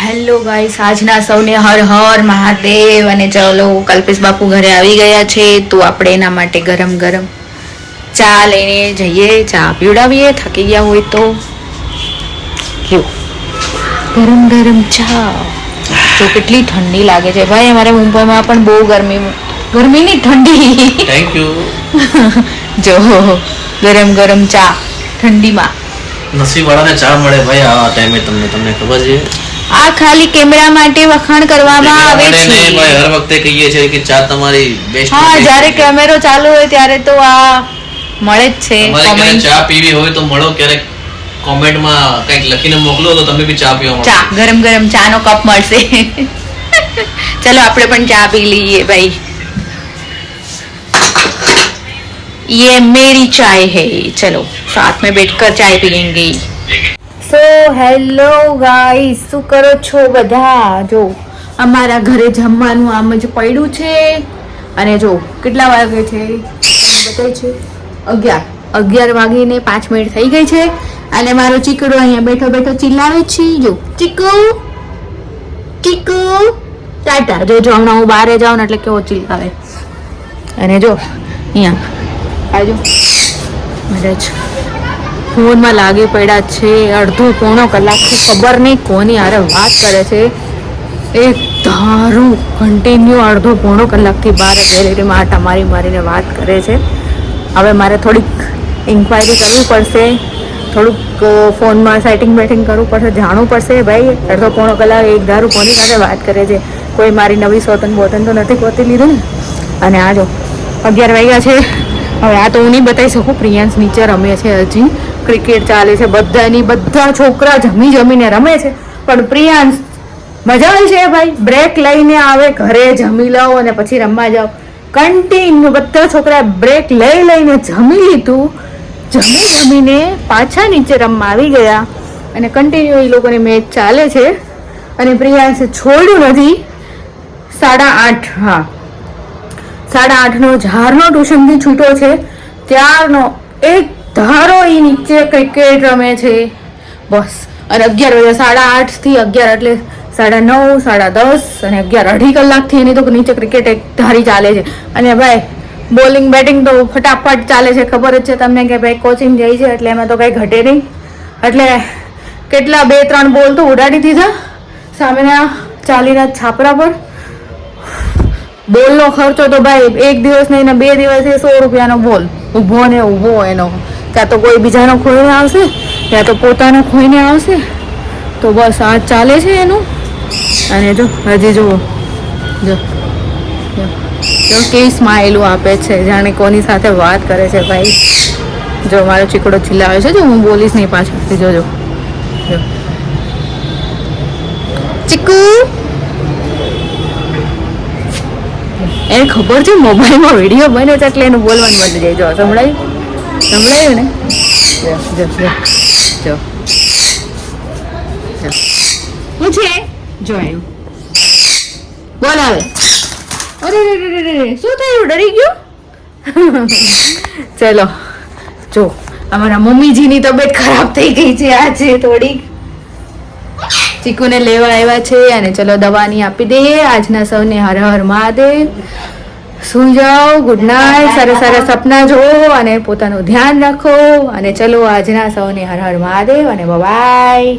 Hello guys આજના સૌને હર હર મહાદેવ અને ચલો કલ્પેશ બાપુ ઘરે આવી ગયા છે તો આપણે એના માટે ગરમ ગરમ ચા લઈને જઈએ. ચા પીવડાવીએ. થાકી ગયા હોય તો. લ્યો ગરમ ગરમ ચા. તો કેટલી ઠંડી લાગે છે. ભાઈ અમારે મુંબઈમાં પણ બહુ ગરમી ગરમીની ઠંડી. થેન્ક યુ જો ગરમ ગરમ ચા ઠંડીમાં. નસીબ વાળાને ચા મળે. ભાઈ આ ટાઈમે તમને તમને ખબર છે. આ ખાલી કેમેરા માટે વખાણ કરવામાં આવે માટે છે નહીં, ભાઈ હર વખતે કહીએ છીએ કે ચા તમારી બેસ્ટ હા જ્યારે કેમેરો ચાલુ હોય ત્યારે તો આ મળે જ છે તમારે ક્યારેક comment. ચા પીવી હોય તો મળો ક્યારેક કોમેન્ટમાં કંઈક લખીને મોકલો તો તમે બી ચા પીવા ચા મળો ગરમ ગરમ ચા નો કપ મળશે ચલો આપણે પણ ચા પી લઈએ ભાઈ ये मेरी चाय है चलो साथ में बैठकर चाय पियेंगे સો હેલો ગાઈ શું કરો છો બધા? જો, અમારા ઘરે જમવાનું આમ જ પડ્યું છે. અને જો, કેટલા વાગે છે? બતાવે છે? અગિયાર. અગિયાર વાગીને પાંચ મિનિટ થઈ ગઈ છે. અને મારો ચીકડો અહીંયા બેઠો બેઠો ચિલ્લાવે છે. જો, ચીકુ ચીકુ ટાટા જો જો, હમણાં હું બહારે જાઉં ને એટલે કેવો ચિલ્લાવે. અને જો, અહીંયા આજો મહારાજ ફોનમાં લાગી પડ્યા છે, અડધો પોણો કલાકથી ખબર નહીં કોની આરે વાત કરે છે. એક ધારું કન્ટિન્યુ અડધો પોણો કલાકથી બહાર ગેલેરીમાં આટા મારી મારીને વાત કરે છે. હવે મારે થોડીક ઇન્ક્વાયરી કરવી પડશે, થોડુંક ફોનમાં સેટિંગ બેટિંગ કરવું પડશે, જાણવું પડશે, ભાઈ, અડધો પોણો કલાક એક ધારું કોની સાથે વાત કરે છે. કોઈ મારી નવી સોતન બોતન તો નથી ગોતી લીધું ને? અને જો, અગિયાર વાગ્યા છે. હવે આ તો હું નહીં બતાવી શકું, પ્રિયાંશ નીચે રમે છે હજી. ક્રિકેટ ચાલે છે, બધાની, બધા છોકરા જમી જમીને રમે છે. પણ પ્રિયાંશ, મજા આવે છે ભાઈ? બ્રેક લઈને આવે, ઘરે જમી લો અને પછી રમવા જાઓ. કન્ટિન્યુ બધા છોકરા બ્રેક લઈ લઈને જમી લીધું. જમી જમીને પાછા નીચે રમવા આવી ગયા. અને કન્ટિન્યુ એ લોકોની મેચ ચાલે છે. અને પ્રિયાંશે છોડ્યું નથી. સાડા આઠ, હા. સાડા આઠનો ઝારનો ટ્યુશનથી છૂટો છે. ત્યારનો એક ધારો એ નીચે ક્રિકેટ રમે છે. બસ. અને અગિયાર વાગે સાડા આઠથી અગિયાર એટલે સાડા નવ, સાડા દસ અને અગિયાર અઢી કલાકથી એની તો નીચે ક્રિકેટ એક ધારી ચાલે છે. અને ભાઈ બોલિંગ બેટિંગ તો ફટાફટ ચાલે છે. ખબર જ છે તમને કે ભાઈ કોચિંગ જાય છે એટલે એમાં તો કંઈ ઘટે નહીં. એટલે કેટલા બે ત્રણ બોલ તો ઉડાડી દીધા. સામેના ચાલીના છાપરા પર. બોલનો ખર્ચો તો ભાઈ એક દિવસ નહીં ને બે દિવસે સો રૂપિયાનો બોલ. ઊભો ને ઊભો એનો. ક્યાં તો કોઈ બીજાનો ખોઈને આવશે, ત્યાં તો પોતાનો ખોઈને આવશે. તો બસ આ ચાલે છે એનું. અને જો, હજી જુઓ. જો. જો કેવી સ્માઇલો આપે છે. જાણે કોની સાથે વાત કરે છે ભાઈ. જો મારો ચીકડો ચિલ્લાવે છે, જો હું બોલીશ નહીં પાછળથી જોજો જો. ચીકુ! એને ખબર છે, મોબાઈલમાં વીડિયો બને છે એટલે એનું બોલવાનું બંધ જાય. જો, સંભળાયું? સંભળાયું ને? જો જો જો. શું છે? જો આવ્યું બોલ આવે અરે રે શું થયું? ડરી ગયો? ચલો, જો. અમારા મમ્મીજીની તબિયત ખરાબ થઈ ગઈ છે આજે થોડીક. ચીકુને લેવા આવ્યા છે અને ચલો દવાની આપી દઈએ આજના સૌને હર હર મહાદેવ. સુઈ જાઓ? ગુડ નાઇટ સારા સારા સપના જોવો અને પોતાનું ધ્યાન રાખો. અને ચલો આજના સૌને હર હર મહાદેવ અને બાય